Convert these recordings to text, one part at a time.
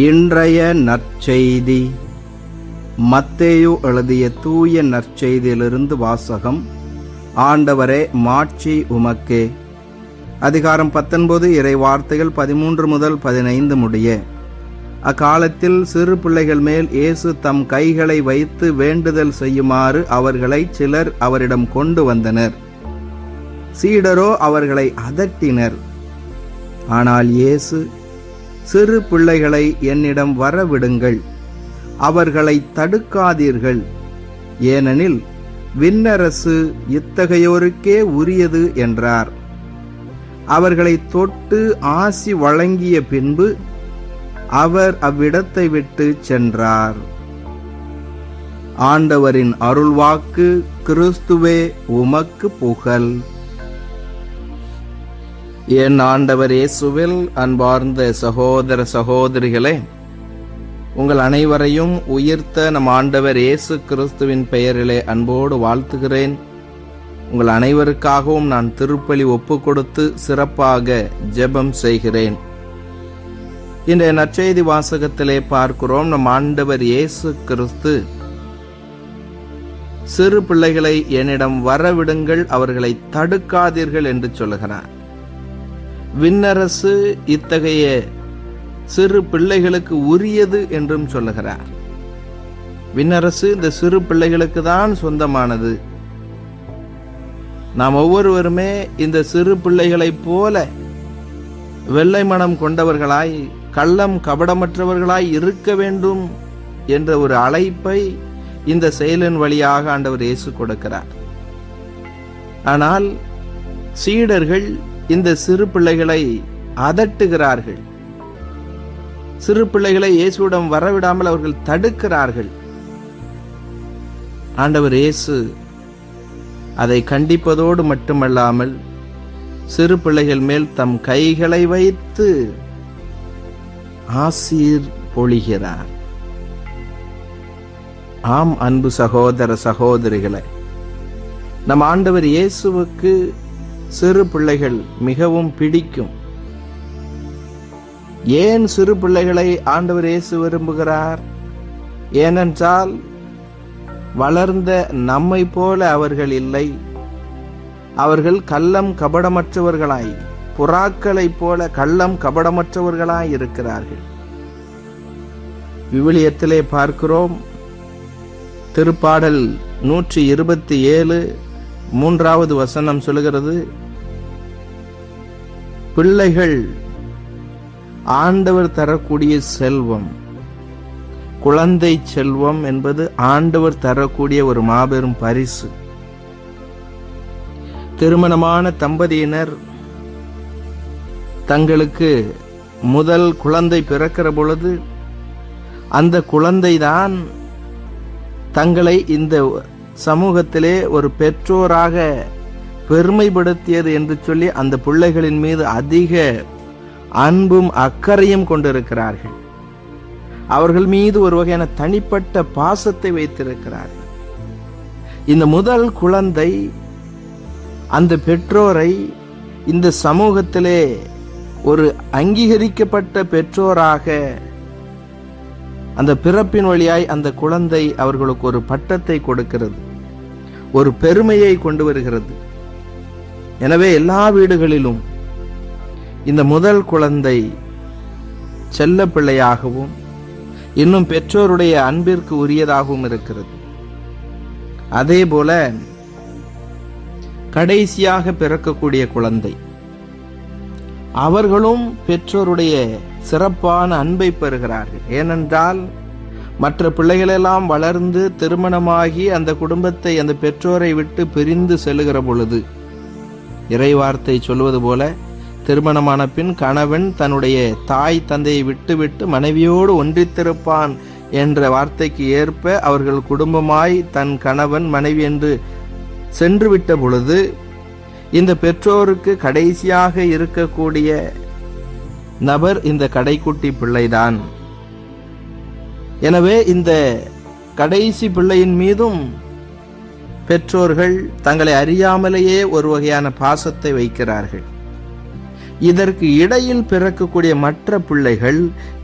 இன்றைய நற்செய்தி. மத்தேயு எழுதிய தூய நற்செய்தியிலிருந்து வாசகம் ஆண்டவரே மாட்சி உமக்கே. அதிகாரம் பத்தொன்பது இறை வார்த்தைகள் பதிமூன்று முதல் பதினைந்து முடிய. அக்காலத்தில் சிறு பிள்ளைகள் மேல் இயேசு தம் கைகளை வைத்து வேண்டுதல் செய்யுமாறு அவர்களை சிலர் அவரிடம் கொண்டு வந்தனர். சீடரோ அவர்களை அதட்டினர். ஆனால் இயேசு சிறு பிள்ளைகளை என்னிடம் வரவிடுங்கள். அவர்களை தடுக்காதீர்கள். ஏனெனில் விண்ணரசு இத்தகையோருக்கே உரியது என்றார். அவர்களை தொட்டு ஆசி வழங்கிய பின்பு அவர் அவ்விடத்தை விட்டு சென்றார். ஆண்டவரின் அருள்வாக்கு கிறிஸ்துவே உமக்கு புகழ். என் ஆண்டவர் இயேசுவில் அன்பார்ந்த சகோதர சகோதரிகளே உங்கள் அனைவரையும் உயிர்த்த நம் ஆண்டவர் இயேசு கிறிஸ்துவின் பெயரிலே அன்போடு வாழ்த்துகிறேன். உங்கள் அனைவருக்காகவும் நான் திருப்பலி ஒப்பு கொடுத்து சிறப்பாக ஜெபம் செய்கிறேன். இன்றைய நற்செய்தி வாசகத்திலே பார்க்கிறோம் நம் ஆண்டவர் இயேசு கிறிஸ்து. சிறு பிள்ளைகளை என்னிடம் வரவிடுங்கள் அவர்களை தடுக்காதீர்கள் என்று சொல்கிறார் விண்ணரசு இத்தகைய சிறு பிள்ளைகளுக்கு உரியது என்றும் சொல்லுகிறார். விண்ணரசு இந்த சிறு பிள்ளைகளுக்கு தான் சொந்தமானது. நாம் ஒவ்வொருவருமே இந்த சிறு பிள்ளைகளைப் போல வெள்ளை மனம் கொண்டவர்களாய் கள்ளம் கபடமற்றவர்களாய் இருக்க வேண்டும் என்ற ஒரு அழைப்பை இந்த செயலின் வழியாக ஆண்டவர் இயேசு கொடுக்கிறார். ஆனால் சீடர்கள் இந்த சிறு பிள்ளைகளை அதட்டுகிறார்கள். சிறு பிள்ளைகளை இயேசுவிடம் வரவிடாமல் அவர்கள் தடுக்கிறார்கள். ஆண்டவர் இயேசு அதை கண்டிப்பதோடு மட்டுமல்லாமல் சிறு பிள்ளைகள் மேல் தம் கைகளை வைத்து ஆசீர் பொழிகிறார். ஆம் அன்பு சகோதர சகோதரிகளை நம் ஆண்டவர் இயேசுவுக்கு சிறு பிள்ளைகள் மிகவும் பிடிக்கும். ஏன் சிறு பிள்ளைகளை ஆண்டவர் இயேசு விரும்புகிறார்? ஏனென்றால் வளர்ந்த நம்மை போல அவர்கள் இல்லை. அவர்கள் கள்ளம் கபடமற்றவர்களாய் புறாக்களைப் போல கள்ளம் கபடமற்றவர்களாய் இருக்கிறார்கள். விவிலியத்திலே பார்க்கிறோம் திருப்பாடல் நூற்றி இருபத்தி ஏழு மூன்றாவது வசனம் சொல்லுகிறது பிள்ளைகள் ஆண்டவர் தரக்கூடிய செல்வம் குழந்தை செல்வம் என்பது ஆண்டவர் தரக்கூடிய ஒரு மாபெரும் பரிசு. திருமணமான தம்பதியினர் தங்களுக்கு முதல் குழந்தை பிறக்கிற பொழுது அந்த குழந்தைதான் தங்களை இந்த சமூகத்திலே ஒரு பெற்றோராக பெருமைப்படுத்தியது என்று சொல்லி அந்த பிள்ளைகளின் மீது அதிக அன்பும் அக்கறையும் கொண்டிருக்கிறார்கள். அவர்கள் மீது ஒரு வகையான தனிப்பட்ட பாசத்தை வைத்திருக்கிறார்கள். இந்த முதல் குழந்தை அந்த பெற்றோரை இந்த சமூகத்திலே ஒரு அங்கீகரிக்கப்பட்ட பெற்றோராக அந்த பிறப்பின் வழியாய் அந்த குழந்தை அவர்களுக்கு ஒரு பட்டத்தை கொடுக்கிறது. ஒரு பெருமையை கொண்டு வருகிறது. எனவே எல்லா வீடுகளிலும் இந்த முதல் குழந்தை செல்ல பிள்ளையாகவும் இன்னும் பெற்றோருடைய அன்பிற்கு உரியதாகவும் இருக்கிறது. அதே போல கடைசியாக பிறக்கக்கூடிய குழந்தை. அவர்களும் பெற்றோருடைய சிறப்பான அன்பை பெறுகிறார்கள். ஏனென்றால் மற்ற பிள்ளைகளெல்லாம் வளர்ந்து திருமணமாகி அந்த குடும்பத்தை அந்த பெற்றோரை விட்டு பிரிந்து செல்லுகிற பொழுது இறைவார்த்தை சொல்வது போல திருமணமான பின் கணவன் தன்னுடைய தாய் தந்தையை விட்டுவிட்டு மனைவியோடு ஒன்றித்திருப்பான் என்ற வார்த்தைக்கு ஏற்ப அவர்கள் குடும்பமாய் தன் கணவன் மனைவி என்று சென்று விட்ட பொழுது இந்த பெற்றோருக்கு கடைசியாக இருக்கக்கூடிய நபர் இந்த கடைக்குட்டி பிள்ளைதான். எனவே இந்த கடைசி பிள்ளையின் மீதும் பெற்றோர்கள் தங்களை அறியாமலேயே ஒரு வகையான பாசத்தை வைக்கிறார்கள். இதற்கு இடையில் பிறக்கக்கூடிய மற்ற பிள்ளைகள்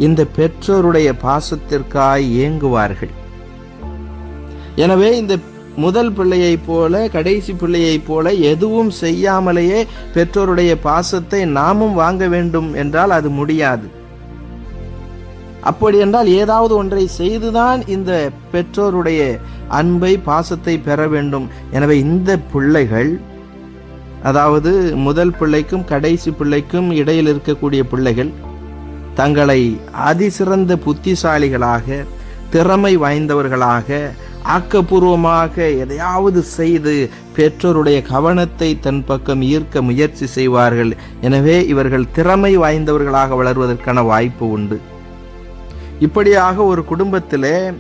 இந்த பெற்றோருடைய பாசத்திற்காய் ஏங்குவார்கள். எனவே இந்த முதல் பிள்ளையைப் போல கடைசி பிள்ளையைப் போல எதுவும் செய்யாமலேயே பெற்றோருடைய பாசத்தை நாமும் வாங்க வேண்டும் என்றால் அது முடியாது. அப்படி என்றால் ஏதாவது ஒன்றை செய்துதான் இந்த பெற்றோருடைய அன்பை பாசத்தை பெற வேண்டும். எனவே இந்த பிள்ளைகள் அதாவது முதல் பிள்ளைக்கும் கடைசி பிள்ளைக்கும் இடையில் இருக்கக்கூடிய பிள்ளைகள் தங்களை அதிசிறந்த புத்திசாலிகளாக திறமை வாய்ந்தவர்களாக ஆக்கப்பூர்வமாக எதையாவது செய்து பெற்றோருடைய கவனத்தை தன் பக்கம் ஈர்க்க முயற்சி செய்வார்கள். எனவே இவர்கள் திறமை வாய்ந்தவர்களாக வளர்வதற்கான வாய்ப்பு உண்டு. இப்படியாக ஒரு குடும்பத்திலே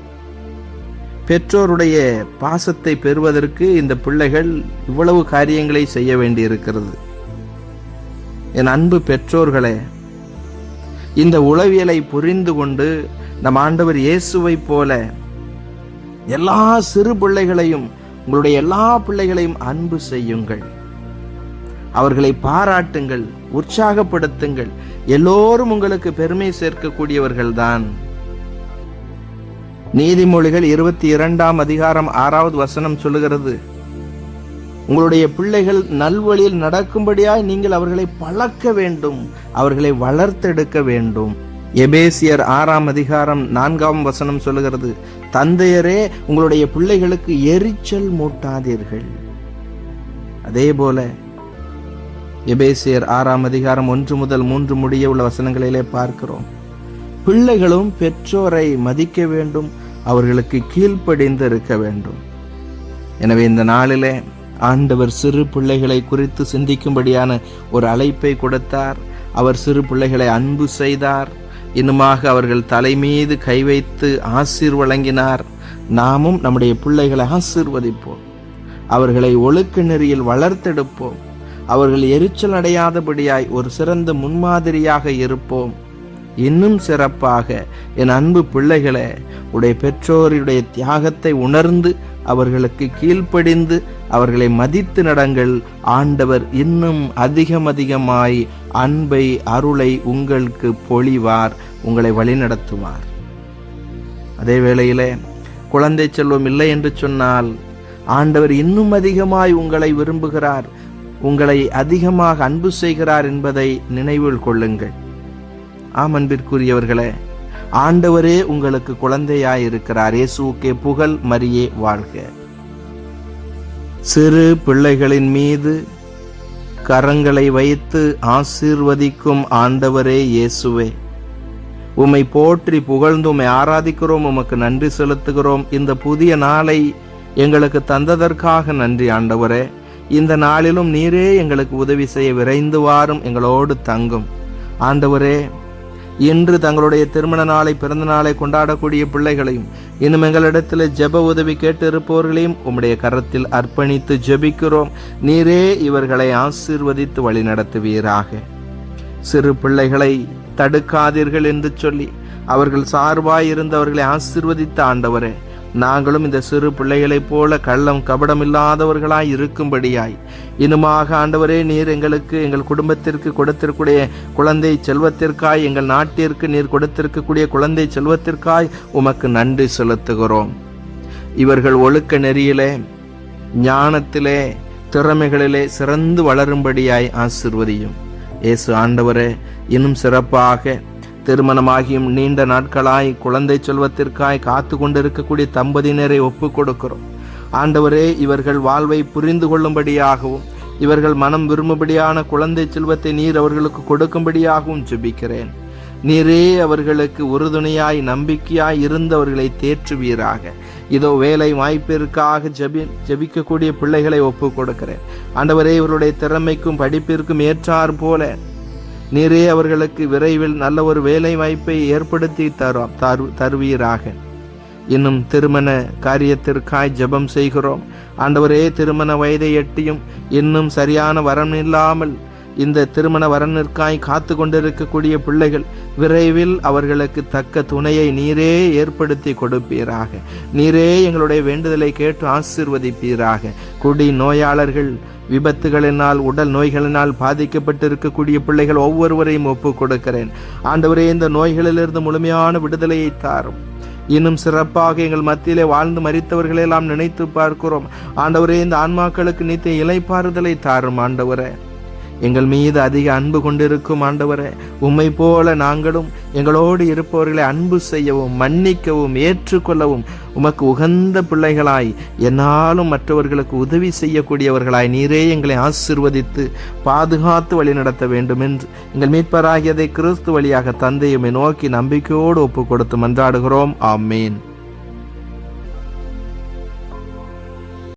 பெற்றோருடைய பாசத்தை பெறுவதற்கு இந்த பிள்ளைகள் இவ்வளவு காரியங்களை செய்ய வேண்டியிருக்கிறது. என் அன்பு பெற்றோர்களே இந்த உளவியலை புரிந்து கொண்டு நம் ஆண்டவர் இயேசுவைப் போல எல்லா சிறு பிள்ளைகளையும் உங்களுடைய எல்லா பிள்ளைகளையும் அன்பு செய்யுங்கள். அவர்களை பாராட்டுங்கள் உற்சாகப்படுத்துங்கள். எல்லோரும் உங்களுக்கு பெருமை சேர்க்கக்கூடியவர்கள்தான். நீதிமொழிகள் இருபத்தி இரண்டாம் அதிகாரம் ஆறாவது வசனம் சொல்லுகிறது உங்களுடைய பிள்ளைகள் நல்வழியில் நடக்கும்படியாய் நீங்கள் அவர்களை பழக்க வேண்டும் அவர்களை வளர்த்தெடுக்க வேண்டும். எபேசியர் ஆறாம் அதிகாரம் நான்காம் வசனம் சொல்லுகிறது தந்தையரே உங்களுடைய பிள்ளைகளுக்கு எரிச்சல் மூட்டாதீர்கள். அதே போல எபேசியர் ஆறாம் அதிகாரம் ஒன்று முதல் மூன்று முடிய உள்ள வசனங்களிலே பார்க்கிறோம் பிள்ளைகளும் பெற்றோரை மதிக்க வேண்டும் அவர்களுக்கு கீழ்ப்படிந்து இருக்க வேண்டும். எனவே இந்த நாளிலே ஆண்டவர் சிறு பிள்ளைகளை குறித்து சிந்திக்கும்படியான ஒரு அழைப்பை கொடுத்தார். அவர் சிறு பிள்ளைகளை அன்பு செய்தார். இன்னுமாக அவர்கள் தலை மீது கை வைத்து ஆசீர் வழங்கினார். நாமும் நம்முடைய பிள்ளைகளை ஆசீர்வதிப்போம். அவர்களை ஒழுக்க நெறியில் வளர்த்தெடுப்போம். அவர்கள் எரிச்சல் அடையாதபடியாய் ஒரு சிறந்த முன்மாதிரியாக இருப்போம். இன்னும் சிறப்பாக என் அன்பு பிள்ளைகளே உடைய பெற்றோருடைய தியாகத்தை உணர்ந்து அவர்களுக்கு கீழ்ப்படிந்து அவர்களை மதித்து நடங்கள். ஆண்டவர் இன்னும் அதிகம் அதிகமாய் அன்பை அருளை உங்களுக்கு பொழிவார் உங்களை வழிநடத்துவார். அதே வேளையிலே குழந்தை செல்வம் இல்லை என்று சொன்னால் ஆண்டவர் இன்னும் அதிகமாய் உங்களை விரும்புகிறார் உங்களை அதிகமாக அன்பு செய்கிறார் என்பதை நினைவில் கொள்ளுங்கள். ஆம் அன்பிற்குரியவர்களே ஆண்டவரே உங்களுக்கு குழந்தையாயிருக்கிறார். இயேசுக்கே புகழ் மரியே வாழ்க. சிறு பிள்ளைகளின் மீது கரங்களை வைத்து ஆசீர்வதிக்கும் ஆண்டவரே இயேசுவே. உம்மை போற்றி புகழ்ந்து உம்மை ஆராதிக்கிறோம் உமக்கு நன்றி செலுத்துகிறோம். இந்த புதிய நாளை எங்களுக்கு தந்ததற்காக நன்றி ஆண்டவரே. இந்த நாளிலும் நீரே எங்களுக்கு உதவி செய்ய விரைந்து வாரும் எங்களோடு தங்கும். ஆண்டவரே இன்று தங்களுடைய திருமண நாளை பிறந்த நாளை கொண்டாடக்கூடிய பிள்ளைகளையும் இன்னும் எங்களிடத்தில் ஜெப உதவி கேட்டு இருப்பவர்களையும் உம்முடைய கரத்தில் அர்ப்பணித்து ஜெபிக்கிறோம். நீரே இவர்களை ஆசீர்வதித்து வழி நடத்துவீராக சிறு பிள்ளைகளை தடுக்காதீர்கள் என்று சொல்லி அவர்கள் சார்பாய் இருந்தவர்களை ஆசீர்வதித்த ஆண்டவரே நாங்களும் இந்த சிறு பிள்ளைகளைப் போல கள்ளம் கபடம் இல்லாதவர்களாய் இருக்கும்படியாய். இனுமாக ஆண்டவரே நீர் எங்களுக்கு எங்கள் குடும்பத்திற்கு கொடுத்திருக்கூடிய குழந்தை செல்வத்திற்காய் எங்கள் நாட்டிற்கு நீர் கொடுத்திருக்கக்கூடிய குழந்தை செல்வத்திற்காய் உமக்கு நன்றி செலுத்துகிறோம். இவர்கள் ஒழுக்க நெறியிலே ஞானத்திலே திறமைகளிலே சிறந்து வளரும்படியாய் ஆசிர்வதியும். இயேசு ஆண்டவரே இன்னும் சிறப்பாக திருமணமாகியும் நீண்ட நாட்களாய் குழந்தை செல்வத்திற்காய் காத்து கொண்டிருக்கக்கூடிய தம்பதியினரை ஒப்பு கொடுக்கிறோம். ஆண்டவரே இவர்கள் வாழ்வை புரிந்து கொள்ளும்படியாகவும் இவர்கள் மனம் விரும்பும்படியான குழந்தை செல்வத்தை நீர் அவர்களுக்கு கொடுக்கும்படியாகவும் ஜெபிக்கிறேன். நீரே அவர்களுக்கு உறுதுணையாய் நம்பிக்கையாய் இருந்தவர்களை தேற்றுவீராக. இதோ வேலை வாய்ப்பிற்காக ஜெபி ஜெபிக்கக்கூடிய பிள்ளைகளை ஒப்பு கொடுக்கிறேன். ஆண்டவரே இவருடைய திறமைக்கும் படிப்பிற்கும் ஏற்றார் போல நீரே அவர்களுக்கு விரைவில் நல்ல ஒரு வேலை வாய்ப்பை ஏற்படுத்தி தரு தரு தருவீராக. இன்னும் திருமண காரியத்திற்காய் ஜெபம் செய்கிறோம். ஆண்டவரே திருமண வயதை எட்டியும் இன்னும் சரியான வரம் இல்லாமல் இந்த திருமண வரனிற்காய் காத்து கொண்டிருக்கக்கூடிய பிள்ளைகள் விரைவில் அவர்களுக்கு தக்க துணையை நீரே ஏற்படுத்தி கொடுப்பீராக. நீரே எங்களுடைய வேண்டுதலை கேட்டு ஆசீர்வதிப்பீராக. குடி நோயாளர்கள் விபத்துகளினால் உடல் நோய்களினால் பாதிக்கப்பட்டிருக்கக்கூடிய பிள்ளைகள் ஒவ்வொருவரையும் ஒப்பு கொடுக்கிறேன். ஆண்டவரே இந்த நோய்களிலிருந்து முழுமையான விடுதலையை தாரும். இன்னும் சிறப்பாக எங்கள் மத்தியிலே வாழ்ந்து மறித்தவர்களை எல்லாம் நினைத்து பார்க்கிறோம். ஆண்டவரே இந்த ஆன்மாக்களுக்கு நித்திய இலைப்பாறுதலை தாரும் ஆண்டவரே. எங்கள் மீது அதிக அன்பு கொண்டிருக்கும் ஆண்டவரே உம்மை போல நாங்களும் எங்களோடு இருப்பவர்களை அன்பு செய்யவும் மன்னிக்கவும் ஏற்றுக்கொள்ளவும் உமக்கு உகந்த பிள்ளைகளாய் என்னாலும் மற்றவர்களுக்கு உதவி செய்யக்கூடியவர்களாய் நீரே எங்களை ஆசிர்வதித்து பாதுகாத்து வழிநடத்த வேண்டும் என்று எங்கள் மீட்பராகியதை கிறிஸ்து வழியாக தந்தையுமை நோக்கி நம்பிக்கையோடு ஒப்பு கொடுத்து மன்றாடுகிறோம். ஆமேன்.